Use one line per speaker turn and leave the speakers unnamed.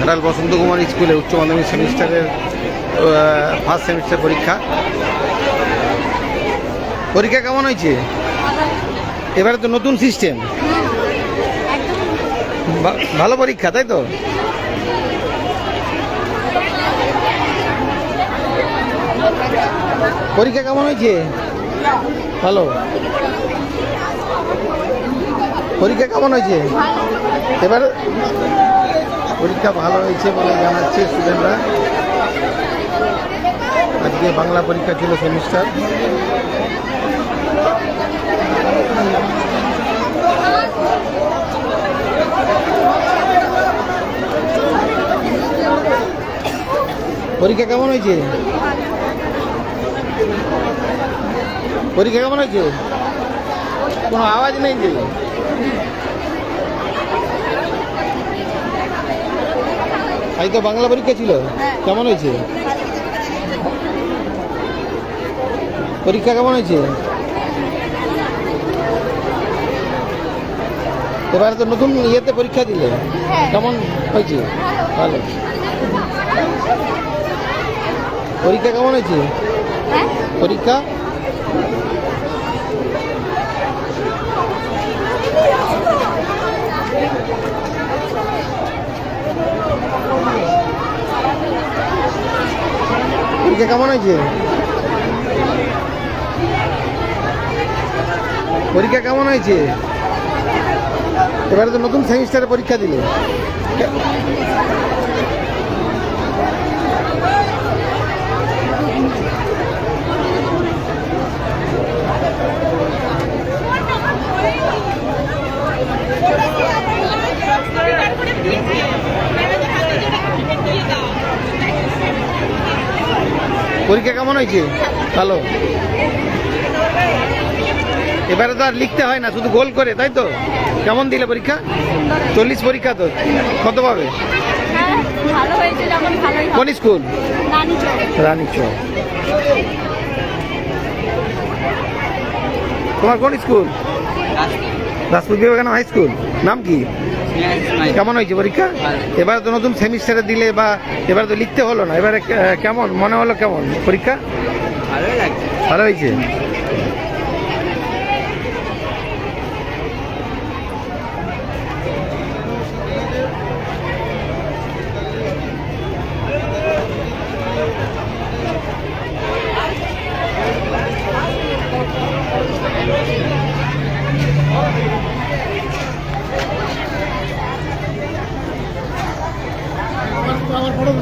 ঘাটাল বসন্ত কুমার স্কুলে উচ্চ মাধ্যমিক সেমিস্টারের ফার্স্ট সেমিস্টার পরীক্ষা। পরীক্ষা কেমন হয়েছে? এবারে তো নতুন সিস্টেম ভালো পরীক্ষা, তাই তো? পরীক্ষা কেমন হয়েছে? ভালো। পরীক্ষা কেমন হয়েছে? এবার পরীক্ষা ভালো হয়েছে বলে জানাচ্ছে স্টুডেন্টরা আজকে বাংলা পরীক্ষা ছিল সেমিস্টার পরীক্ষা কেমন হয়েছে? পরীক্ষা কেমন হয়েছে? কোনো আওয়াজ নেই যে। আজ তো বাংলা পরীক্ষা ছিল। কেমন হয়েছে? পরীক্ষা কেমন হয়েছে? এবারে তো নতুন ইয়েতে পরীক্ষা দিলে। কেমন হয়েছে? ভালো। পরীক্ষা কেমন হয়েছে? পরীক্ষা? পরীক্ষা কেমন হয়েছে? পরীক্ষা কেমন হয়েছে? এবারে তো নতুন সেমিস্টারে পরীক্ষা দিলে। পরীক্ষা কেমন হয়েছে? ভালো? এবারে তো আর লিখতে হয় না শুধু গোল করে তাই তো? কেমন দিলে পরীক্ষা? চল্লিশ পরীক্ষা তো। কত পাবে? কোন স্কুল?
নানি চোখ
রানী চক তোমার কোন school? Daspur Vivekananda high school. নাম কি? কেমন হয়েছে পরীক্ষা? এবার তো নতুন সেমিস্টারে দিলে বা এবারে তো লিখতে হলো না। এবারে কেমন? মনে হলো কেমন পরীক্ষা? ভালো হয়েছে? আমার ফটো